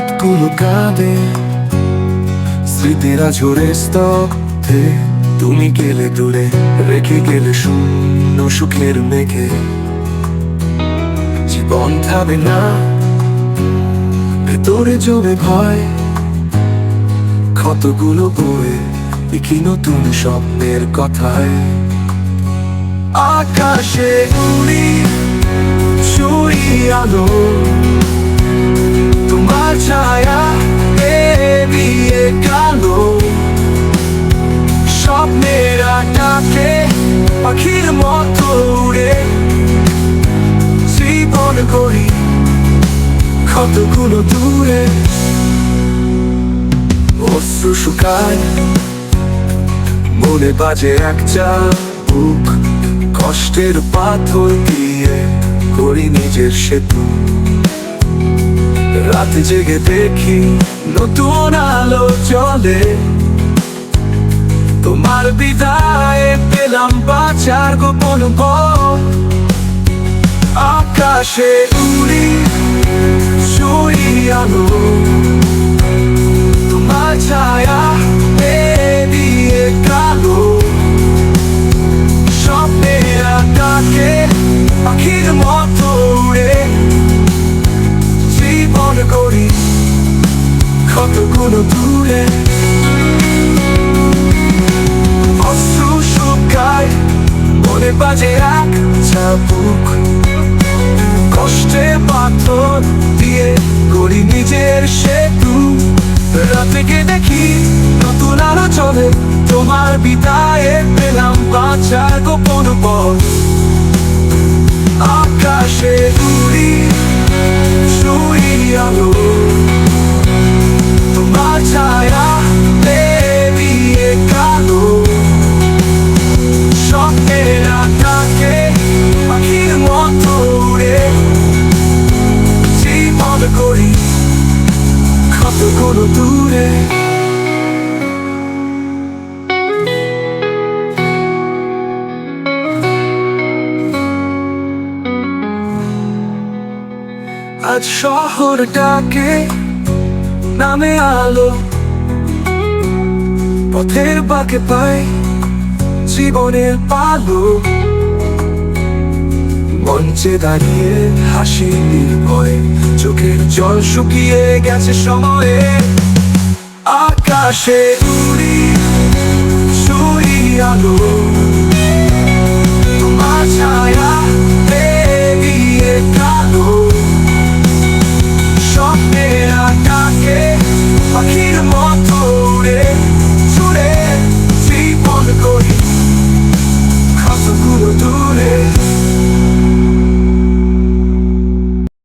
চোখগুলো কাঁদে, স্মৃতিরা ঝরে স্তব্ধে। তুমি গেলে দূরে, রেখে গেলে শূন্য সুখের মেঘে। জীবন থামে না, ভেতরে জমে ভয়। ক্ষতগুলো বয়ে কি নতুন স্বপ্নের কথায়। আকাশে উড়ি, ছুঁই আলো। আকাকে পাখির মতো উড়ে জীবন করি কতগুলো দূরে অশ্রু শুকায় মনে বাজে একটা বুক কষ্টের পাথর দিয়ে করি নিজের সেতু রাতে জেগে দেখি নতুন আলো চলে তোমার বিদায় বাঁচার গোপন। আকাশে উড়ি ছুঁই আলো। তোমার ছায়া এড়িয়ে কালো। স্বপ্নের আকাকে পাখির মতো উড়ে। জীবন করি কতগুলো দূরে। মনে বাজে এক চাপুক কষ্টে পাথর দিয়ে করি নিজের সেতু। রাতে দেখি নতুন আলো চলে, তোমার বিদায়ে পেলাম বাঁচার গোপন পথ। আকাশে উড়ি কতগুলো দূরে। আজ শহরটাকে নামে আলো পথের বাকে পাই জীবনের পালো। মঞ্চে দাঁড়িয়ে হাসি নির্ভয় চোখের জল শুকিয়ে গেছে সময়ে। আকাশে উড়ি সুরি আলো তোমার